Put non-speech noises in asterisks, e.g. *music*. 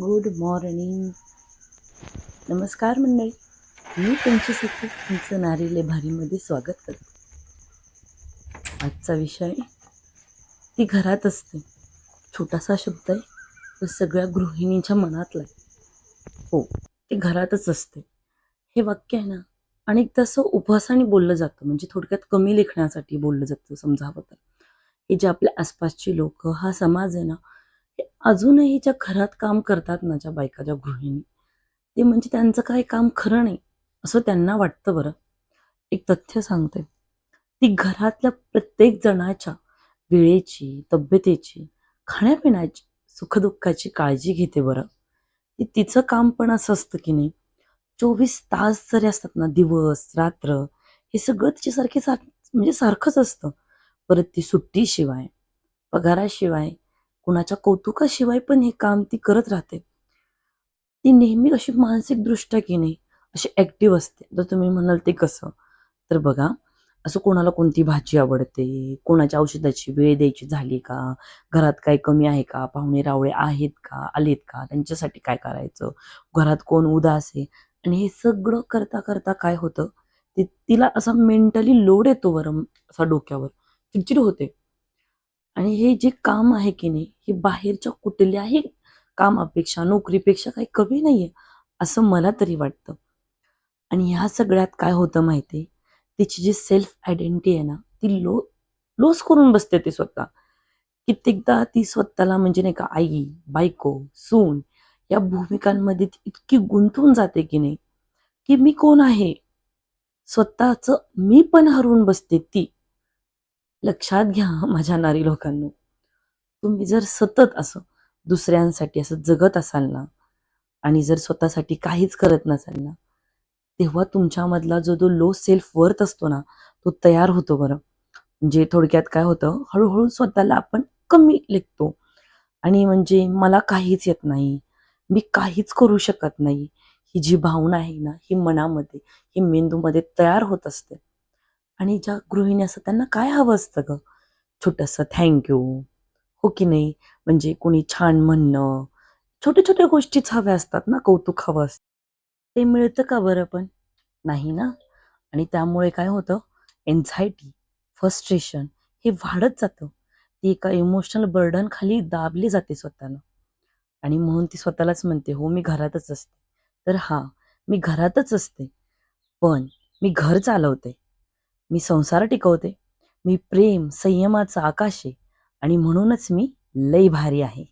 Good morning नमस्कार मंडळी. मी तुमच्यासाठी तुमचं नारीले भारीमध्ये स्वागत करते. आजचा विषय ती घरात असते. छोटासा शब्द आहे तो सगळ्या गृहिणींच्या मनातला आहे. हो ती घरातच असते. हे वाक्य आहे ना अनेकदा असं उपवासाने बोललं जातं. म्हणजे थोडक्यात कमी लेखण्यासाठी बोललं जातं समजावं तर. हे जे आपल्या आसपासची लोक हा समाज आहे ना हे अजूनही ज्या घरात काम करतात ना ज्या बायका ज्या गृहिणी ते म्हणजे त्यांचं काही काम खरं नाही असं त्यांना वाटतं बरं. एक तथ्य सांगते. ती घरातल्या प्रत्येक जणाच्या वेळेची तब्येतीची खाण्यापिण्याची सुखदुःखाची काळजी घेते बरं. ती तिचं काम पण असं असतं की नाही चोवीस तास जरी असतात ना दिवस रात्र हे सगळं तिच्यासारखे सार म्हणजे सारखंच असतं. परत ती सुट्टीशिवाय पगाराशिवाय कुणाच्या कौतुकाशिवाय पण हे काम ती करत राहते. ती नेहमी अशी मानसिकदृष्ट्या की नाही अशी ॲक्टिव्ह असते. जर तुम्ही म्हणाल ते कसं? तर बघा असं कोणाला कोणती भाजी आवडते? कोणाच्या औषधाची वेळ द्यायची झाली का? घरात काही कमी आहे का? पाहुणे रावळे आहेत का? आलेत का? त्यांच्यासाठी काय करायचं? घरात कोण उदास आहे? आणि हे सगळं करता करता काय होतं? ते तिला असा मेंटली लोड येतो वरम असा डोक्यावर. चिडचिड होते. आणि हे जे काम आहे की नाही हे बाहेरच्या कुठल्याही कामापेक्षा नोकरीपेक्षा काही कमी नाहीये असं मला तरी वाटतं. आणि ह्या सगळ्यात काय होतं माहिती आहे तिची जी सेल्फ आयडेंटिटी आहे ना ती लो लोस करून बसते ती स्वतः. कित्येकदा ती स्वतःला म्हणजे नाही का आई बायको सून या भूमिकांमध्ये ती इतकी गुंतून जाते की नाही की मी कोण आहे? स्वतःचं मी पण हरवून बसते ती. लक्षात घ्या *laughs* माझ्या नारी लोकांनो. तुम्ही जर सतत असं दुसऱ्यांसाठी असं जगत असाल ना आणि जर स्वतःसाठी काहीच करत नसाल ना तेव्हा तुमच्यामधला जो जो लो सेल्फ वर्थ असतो ना तो तयार होतो बरं. म्हणजे थोडक्यात काय होतं हळूहळू स्वतःला आपण कमी लेखतो. आणि म्हणजे मला काहीच येत नाही मी काहीच करू शकत नाही. ही जी भावना आहे ना ही मनामध्ये ही मेंदूमध्ये तयार होत असते. आणि ज्या गृहिणी असतात त्यांना काय हवं असतं ग? छोटंसं थँक्यू हो की नाही? म्हणजे कोणी छान म्हणणं. छोट्या छोट्या गोष्टीच हव्या असतात ना कौतुक हवं असतं. ते मिळतं का बरं पण? नाही ना? आणि त्यामुळे काय होतं? एन्झायटी फ्रस्ट्रेशन हे वाढत जातं. ती एका इमोशनल बर्डन खाली दाबली जाते स्वतःला आणि म्हणून ती स्वतःलाच म्हणते हो मी घरातच असते. तर हां मी घरातच असते. पण मी घर चालवते. मी संसार टिकवते. मी प्रेम संयमाचं आकाश आहे आणि म्हणूनच मी लई भारी आहे.